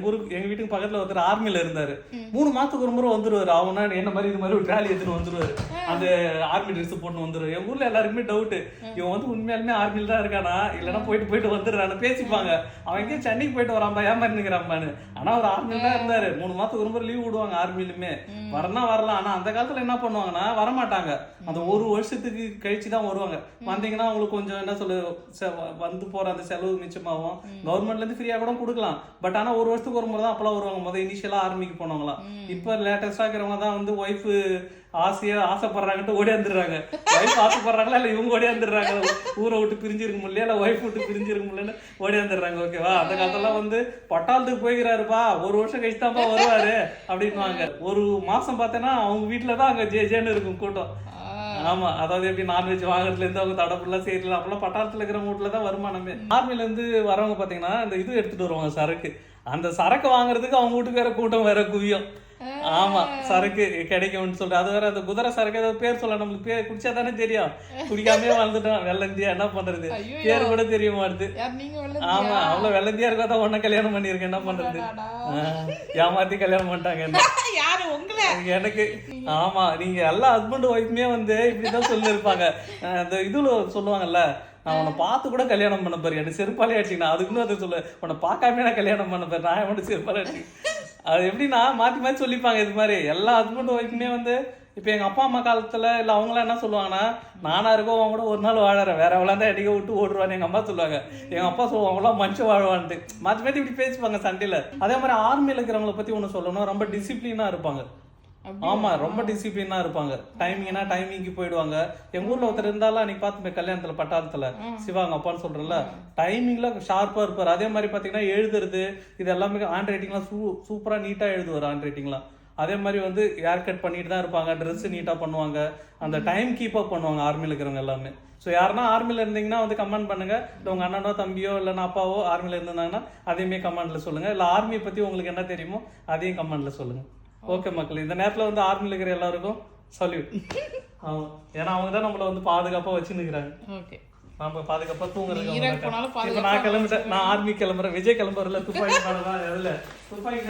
எங்க ஊருக்கு எங்க வீட்டுக்கு பக்கத்துல ஒருத்தர் ஆர்மில இருந்தாரு. மூணு மாசத்துக்கு ஒரு முறை வந்துருவாரு. அவனா என்ன மாதிரி இது மாதிரி ஒரு ட்ராலி எடுத்துட்டு வந்துருவாரு. அந்த ஆர்மி ட்ரெஸ் போட்டு வந்துருவாரு. எங்க ஊர்ல எல்லாருக்குமே டவுட் இவன் வந்து உண்மையாலுமே ஆர்மில தான் இருக்கானா? இல்லைன்னா போயிட்டு போயிட்டு வந்துடுறான்னு பேசிப்பாங்க. அவன் எங்கேயும் சென்னைக்கு போயிட்டு வரான்பா ஏன் மாதிரி நிக்கிறான்பான்னு ஆனா அவர் ஆர்மில தான் இருந்தாரு. மூணு மாசத்துக்கு ஒரு முறை லீவ் விடுவாங்க ஆர்மிலுமே வரனா வரலாம் ஆனா அந்த காலத்துல என்ன பண்ணுவாங்கன்னா வரமாட்டாங்க. அந்த ஒரு வருஷத்துக்கு கழிச்சு தான் வருவாங்க. வந்தீங்கன்னா அவங்களுக்கு கொஞ்சம் என்ன சொல்லு வந்து போற அந்த செலவு மிச்சமாகும். கவர்மெண்ட்ல இருந்து ஃப்ரீயா கூட கொடுக்கலாம். பட் ஆனா ஒரு வருஷத்துக்கு ஒரு முறை தான் அப்பெல்லாம் வருவாங்க. முதல் இனிஷியலா ஆர்மிக்கு போனவங்களாம். இப்ப லேட்டஸ்டா இருக்கிறவங்க தான் வந்து ஒய்ஃப் ஆசையா ஆசைப்படுறாங்கட்டு ஓடியாந்துடுறாங்க ஒய்ஃப் ஆசைப்படுறாங்களா? இல்ல இவங்க ஓடியாந்துடுறாங்க ஊரை விட்டு பிரிஞ்சிருக்க முடியல இல்ல ஒய்ஃப் விட்டு பிரிஞ்சிருக்க முடியலன்னு ஓடியாந்துடுறாங்க ஓகேவா அந்த காலத்துல வந்து பட்டாளத்துக்கு போய்கிறாருப்பா ஒரு வருஷம் கழிச்சு தான்ப்பா வருவாரு அப்படின்னுவாங்க. ஒரு மாசம் பார்த்தேன்னா அவங்க வீட்டுல தான் அங்க ஜே ஜேன்னு இருக்கும் கூட்டம். ஆமா அதாவது எப்படி நான்வெஜ் வாங்குறதுல இருந்து அவங்க தடப்புலாம் செய்யலாம் அப்பெல்லாம் பட்டாரத்துல இருக்கிற வீட்டுல தான் வருமானமே. ஆர்மில இருந்து வரவங்க பாத்தீங்கன்னா இந்த இது எடுத்துட்டு வருவாங்க சரக்கு. அந்த சரக்கு வாங்குறதுக்கு அவங்க வீட்டுக்கு வேற கூட்டம் வேற குவியும். ஆமா சரக்கு கிடைக்கும்னு சொல்லிட்டு அது வேற அந்த குதிரை சரக்கு ஏதாவது பேர் சொல்ல நம்மளுக்கு பேர் குடிச்சா தானே தெரியும். குடிக்காமே வாழ்ந்துட்டோம். வெள்ளந்தியா என்ன பண்றது. பேர் கூட தெரிய மாட்டுது. ஆமா அவ்வளவு வெள்ளந்தியா இருக்கா தான் உன்ன கல்யாணம் பண்ணிருக்கேன் என்ன பண்றது? ஏமாத்தி கல்யாணம் பண்ணிட்டாங்க என்ன? எனக்கு ஆமா நீங்க எல்லா ஹஸ்பண்ட் ஒய்ஃப்மே வந்து இப்படிதான் சொல்லிருப்பாங்க அஹ் இந்த இதுல சொல்லுவாங்கல்ல நான் உன்னை பார்த்து கூட கல்யாணம் பண்ண பாரு. எனக்கு செருப்பாலே அடிச்சிங்கன்னா அதுக்குன்னு அதை சொல்ல உன்னை பார்க்காம நான் கல்யாணம் பண்ண பாரு. நான் மட்டும் செருப்பாலே அடிச்சு அது எப்படின்னா மாற்றி மாற்றி சொல்லிப்பாங்க இது மாதிரி. எல்லா ஹஸ்பண்ட் ஒய்ஃப்மே வந்து இப்போ எங்கள் அப்பா அம்மா காலத்தில் இல்லை அவங்களாம் என்ன சொல்லுவாங்கன்னா நானாக இருக்கோ அவங்க கூட ஒரு நாள் வாழறேன். வேற எவ்வளோ தான் அடிக்க விட்டு ஓடுவான்னு எங்கள் அம்மா சொல்லுவாங்க. எங்கள் அப்பா சொல்லுவாங்க அவங்களாம் மனுஷன் வாழ்வான்ட்டு. மாற்றி மாற்றி இப்படி பேசிப்பாங்க சண்டையில். அதே மாதிரி ஆர்மியில் இருக்கிறவங்கள பற்றி ஒன்று சொல்லணும் ரொம்ப டிசிப்ளினாக இருப்பாங்க. ஆமா ரொம்ப டிசிப்ளினா இருப்பாங்க. டைமிங்னா டைமிங்க்கு போயிடுவாங்க. எங்க ஊர்ல ஒருத்தர் இருந்தாலும் அன்னைக்கு பார்த்து கல்யாணத்துல பட்டாளத்துல. சிவாங்க அப்பான்னு சொல்றேன்ல. டைமிங்ல ஷார்ப்பா இருப்பாரு. அதே மாதிரி பாத்தீங்கன்னா எழுதுறது இது எல்லாமே ஹேண்ட் ரைட்டிங்லாம் சூ சூப்பரா நீட்டா எழுதுவார் ஹேண்ட் ரைட்டிங்லாம் அதே மாதிரி வந்து ஹேர் கட் பண்ணிட்டு தான் இருப்பாங்க. ட்ரெஸ் நீட்டா பண்ணுவாங்க. அந்த டைம் கீப் அப் பண்ணுவாங்க ஆர்மில இருக்கிறவங்க எல்லாமே. ஸோ யாருன்னா ஆர்மில இருந்தீங்கன்னா வந்து கமெண்ட் பண்ணுங்க. இல்லை உங்க அண்ணனோ தம்பியோ இல்லைன்னா அப்பாவோ ஆர்மில இருந்தாங்கன்னா அதையுமே கமெண்ட்ல சொல்லுங்க. இல்லை ஆர்மியை பத்தி உங்களுக்கு என்ன தெரியுமோ அதையும் கமெண்ட்ல சொல்லுங்க. ஓகே மக்கள் இந்த நேரத்துல வந்து ஆர்மில இருக்கிற எல்லாருக்கும் சல்யூட் ஆமா. ஏன்னா அவங்க தான் நம்மள வந்து பாதுகாப்பா வச்சுன்னுக்குறாங்க ஓகே நாம பாதுகாப்பா தூங்குறதுக்கு ஈரா அவங்க போனாலும் இருக்காங்க. இப்ப நான் கிளம்பிட்டேன். நான் ஆர்மி கிளம்புறேன். விஜய் கிளம்புறதுல துப்பாக்கி படம் எதுல துப்பாக்கி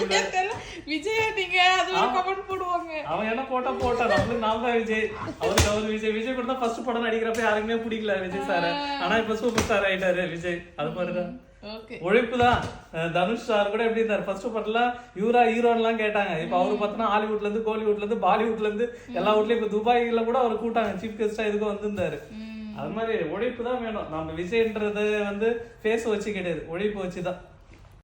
தெரியல. விஜய் நீங்க அது ஒரு கமெண்ட் போடுவாங்க. அவன் என்ன போட்டா போட்டான்? நம்மளுக்கு நான் தான் விஜய். அவருக்கு அவர் விஜய். விஜய் கூட தான் ஃபர்ஸ்ட் படம் நடிக்கிறப்ப யாருக்குமே பிடிக்கல விஜய் சார் ஆனா இப்ப சூப்பர் ஸ்டார் ஆயிட்டாரு விஜய். அது ஓகே உழைப்பு தான் தனுஷ் சார் கூட எப்படி இருந்தார்? ஃபர்ஸ்ட் படத்துல இவரா ஹீரோன்லாம் கேட்டாங்க. இப்போ அவரு பார்த்தோன்னா ஹாலிவுட்ல இருந்து கோலிவுட்ல இருந்து பாலிவுட்ல இருந்து எல்லா வீட்லயும் இப்போ துபாயில கூட அவர் கூட்டாங்க. சீஃப் கெஸ்டா இதுக்கு வந்திருந்தாரு. அது மாதிரி உழைப்பு தான் வேணும். நம்ம விஜய்ன்றது வந்து ஃபேஸ் வச்சு கிடையாது உழைப்பு வச்சு தான்